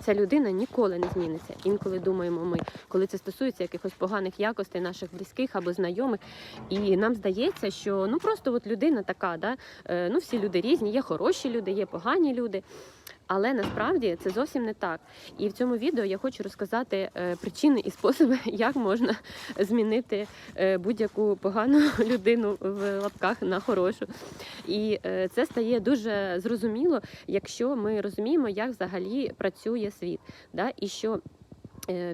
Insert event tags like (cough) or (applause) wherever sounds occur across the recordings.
ця людина ніколи не зміниться. Інколи думаємо ми, коли це стосується якихось поганих якостей наших близьких або знайомих. І нам здається, що ну просто от людина така, да? е, ну всі люди різні, є хороші люди, є погані люди. Але насправді це зовсім не так. І в цьому відео я хочу розказати е, причини і способи, (laughs) як можна змінити е, будь-яку погану (laughs) людину в лапках на хорошу. І е, це стає дуже зрозуміло, якщо ми розуміємо, як взагалі працює світ. Да? І що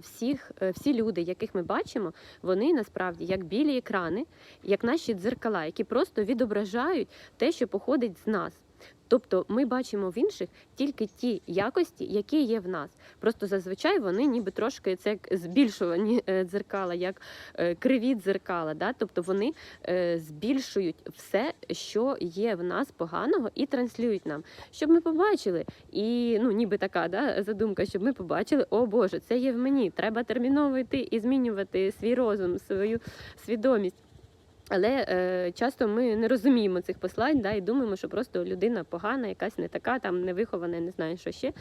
всіх, всі люди, яких ми бачимо, вони насправді як білі екрани, як наші дзеркала, які просто відображають те, що походить з нас. Тобто ми бачимо в інших тільки ті якості, які є в нас. Просто зазвичай вони ніби трошки це як збільшувані е, дзеркала, як е, криві дзеркала. Да? Тобто вони е, збільшують все, що є в нас поганого, і транслюють нам, щоб ми побачили. І ну, ніби така да, задумка, щоб ми побачили, о Боже, це є в мені. Треба терміново йти і змінювати свій розум, свою свідомість. Але е, часто ми не розуміємо цих послань, да, і думаємо, що просто людина погана, якась не така, там не вихована, не знаю, що ще.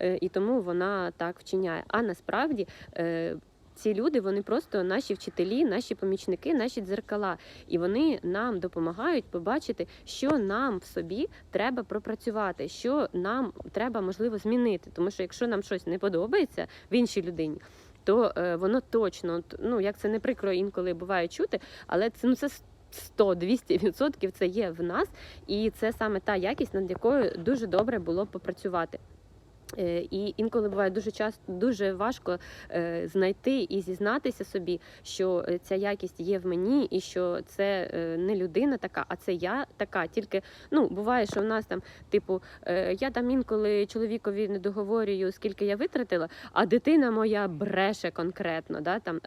Е, і тому вона так вчиняє. А насправді. Е, ці люди вони просто наші вчителі, наші помічники, наші дзеркала, і вони нам допомагають побачити, що нам в собі треба пропрацювати, що нам треба можливо змінити. Тому що якщо нам щось не подобається в іншій людині, то е, воно точно, ну як це не прикро інколи буває чути, але це ну це 100-200% це є в нас, і це саме та якість, над якою дуже добре було попрацювати. Е, І інколи буває дуже часто дуже важко е, знайти і зізнатися собі, що е, ця якість є в мені, і що це не людина така, а це я така. Тільки ну буває, що в нас там, типу, я там інколи чоловікові не договорюю, скільки я витратила, а дитина моя бреше конкретно, да там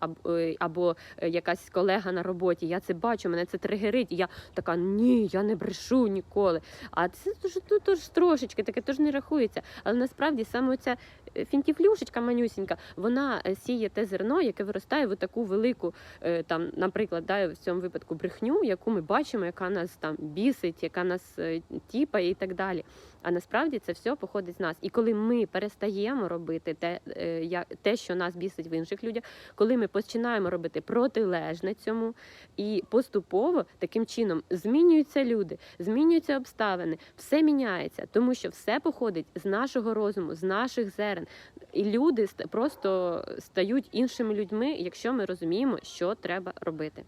або, якась колега на роботі. Я це бачу, мене це тригерить. І я така ні, я не брешу ніколи. А це ж тут тож трошечки таке, тож не рахується. Але насправді саме ця фінтіфлюшечка манюсінька, вона е, сіє те зерно, яке виростає в таку велику, е, там, наприклад, да, в цьому випадку брехню, яку ми бачимо, яка нас там бісить, яка нас е, тіпає і так далі. А насправді це все походить з нас. І коли ми перестаємо робити те, е, те, що нас бісить в інших людях, коли ми починаємо робити протилежне цьому, і поступово таким чином змінюються люди, змінюються обставини, все міняється, тому що все походить з нашого розуму, з наших зерен. І люди ст- просто стають іншими людьми, якщо ми розуміємо, що треба робити.